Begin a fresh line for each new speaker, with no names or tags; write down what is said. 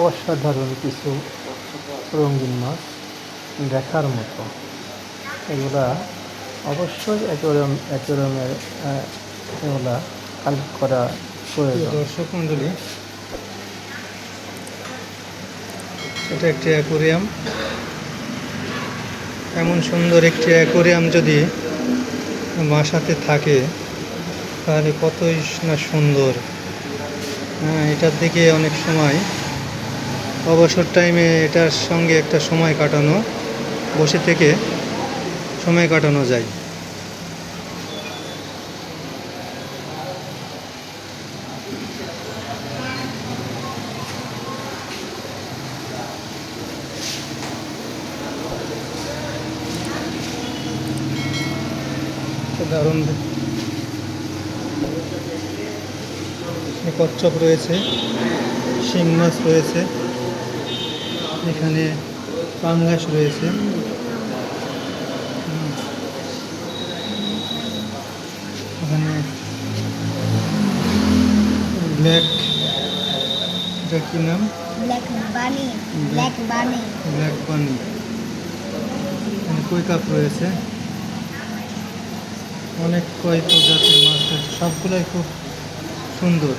অসাধারণ কিছু রঙিন মাছ দেখার মতো। এগুলা অবশ্যই অ্যাকোয়ারিয়াম অ্যাকোয়ারিয়ামের এগুলা কালেক্ট করা প্রয়োজন।
দর্শক মণ্ডলী এটা একটি অ্যাকোরিয়াম। এমন সুন্দর একটি অ্যাকোরিয়াম যদি বাসাতে থাকে, তাহলে কতই না সুন্দর। হ্যাঁ এটার দিকে অনেক সময় অবসর টাইমে এটার সঙ্গে একটা সময় কাটানো, বসে থেকে সময় কাটানো যায়। কচ্ছপ রয়েছে, শিং মাছ রয়েছে। এখানে পাঙ্গাস রয়েছে। এখানে ব্ল্যাক এটা কি নাম?
Black bunny black bunny.
Black এখানে কই কাপ রয়েছে? অনেক কয় প্রজাতির মাছ রয়েছে সবগুলোই খুব সুন্দর।